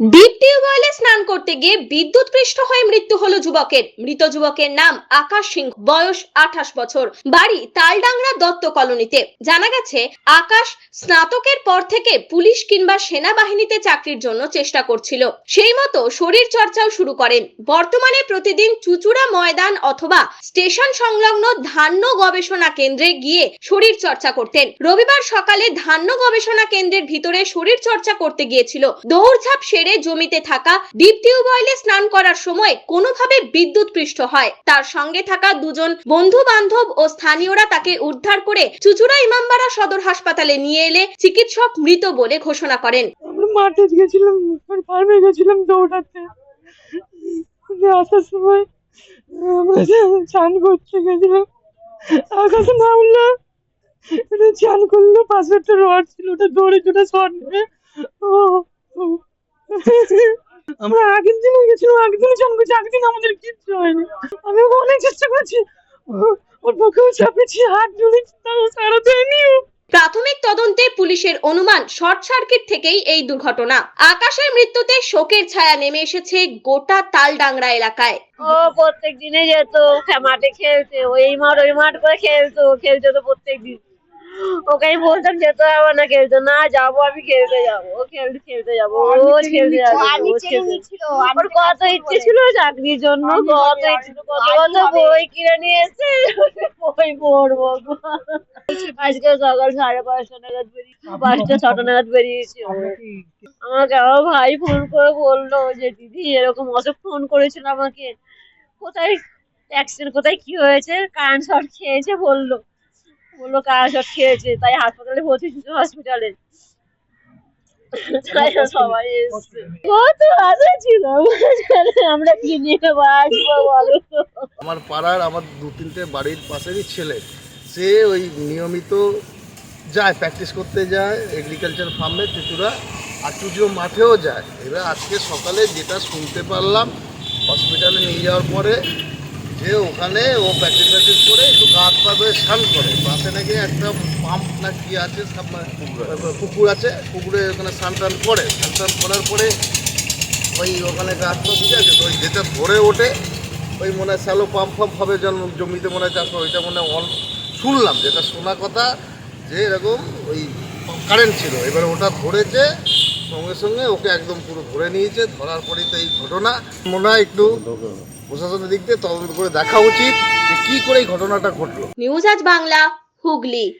Deep টিউবওয়েলে স্নান করতে গিয়ে বিদ্যুৎ পৃষ্ঠ হয়ে মৃত্যু হলো যুবকের। মৃত যুবকের নাম আকাশ বয়স আঠাশ বছর। বাড়ি তালডাংরা দত্ত কলোনিতে। জানা গেছে, আকাশ স্নাতকের পর থেকে পুলিশ কিংবা সেনাবাহিনীতে চাকরির জন্য চেষ্টা করছিল। সেই মতো শরীর চর্চাও শুরু করেন। বর্তমানে প্রতিদিন চুচুড়া ময়দান অথবা স্টেশন সংলগ্ন ধান্য গবেষণা কেন্দ্রে গিয়ে শরীর চর্চা করতেন। রবিবার সকালে ধান্য গবেষণা কেন্দ্রের ভিতরে শরীর চর্চা করতে গিয়েছিল। দৌড়ঝাঁপ সেরে জমিতে থাকা ডিপ টিউবওয়েলে স্নান করার সময় কোনোভাবে বিদ্যুৎ পৃষ্ঠ হয়। তার সঙ্গে থাকা দুজন বন্ধু বান্ধব ও স্থানীয়রা তাকে উদ্ধার করে চুচুড়া ইমামবাড়া সদর হাসপাতালে নিয়ে এলে চিকিৎসক মৃত বলে ঘোষণা করেন। মাঠে গেছিলাম ফার্মে গেছিলাম দৌড়াতে। আসার সময় আমরা চান করতে গেছিলাম। আকাশে এটা চান করল, পাশে একটা রড ছিল, ওটা দৌড়ে চলে শট ও। আমরা আগের দিনও গেছিলাম আগের দিনও চান করছি আগের দিন আমাদের কিচ্ছু হয়নি। আমি অনেক চেষ্টা করেছি। ওর পক্ষেও চাপেছি হাত জুড়েছি তাও সারা দেয়নি প্রাথমিক তদন্তে পুলিশের অনুমান শর্ট সার্কিট থেকেই এই দুর্ঘটনা। আকাশের মৃত্যুতে শোকের ছায়া নেমে এসেছে গোটা তালডাংরা এলাকায়। ও প্রত্যেক দিনে যেত মাঠে খেলতে ওই মাঠ ওই মাঠ করে খেলতো খেলতে তো প্রত্যেক দিন ওকে আমি বলতাম যেতে হবে না খেলতে না যাব আমি খেলতে যাব ও খেলতে খেলতে যাব ও খেলতে যাব ওর কত ইচ্ছে ছিল চাকরির জন্য কত ইচ্ছে কত কত বই কিনে নিয়ে এসে বই পড়ব। আজকে সকাল সাড়ে পাঁচটা নাগাদ বেরিয়ে পাঁচটা ছটা নাগাদ বেরিয়েছি আমাকে আমার ভাই ফোন করে বলল যে দিদি এরকম অশোক ফোন করেছিল আমাকে। কোথায় অ্যাক্সিডেন্ট কোথায় কি হয়েছে? কারেন্ট শর্ট খেয়েছে বলল। বলল শর্ট খেয়েছে? তাই হাসপাতালে ভর্তি হসপিটালে আমরা আমার পাড়ার আমার দু তিনটে বাড়ির পাশেরই ছেলে, সে ওই নিয়মিত যায় প্র্যাকটিস করতে যায় এগ্রিকালচার ফার্মে আর চুচুড়ো মাঠেও যায়। এবার আজকে সকালে যেটা শুনতে পারলাম হসপিটালে নিয়ে যাওয়ার পরে যে ওখানে ও প্র্যাকটিস প্র্যাকটিস করে একটু গা হাত পা ধুয়ে স্নান করে। পাশে নাকি একটা পাম্প না কি আছে সাব- পুকুর আছে। পুকুরে ওখানে স্নান টান করে। স্নান টান করার পরে ওই ওখানে গাছ তো বুঝে আছে তো ওই যেটা ভরে ওঠে। ওই মনে হয় স্যালো পাম্প ফাম্প হবে যেন জমিতে মনে হয় চাষ ওইটা মনে হয় শুনলাম যেটা শোনা কথা যে এরকম ওই কারেন্ট ছিল। এবার ওটা ধরেছে সঙ্গে সঙ্গে ওকে একদম পুরো ধরে নিয়েছে। ধরার পরেই তো এই ঘটনা। মনে হয় একটু প্রশাসনের দিক দিয়ে তদন্ত করে দেখা উচিত যে কী করে এই ঘটনাটা ঘটলো। নিউজ আজ বাংলা, হুগলি।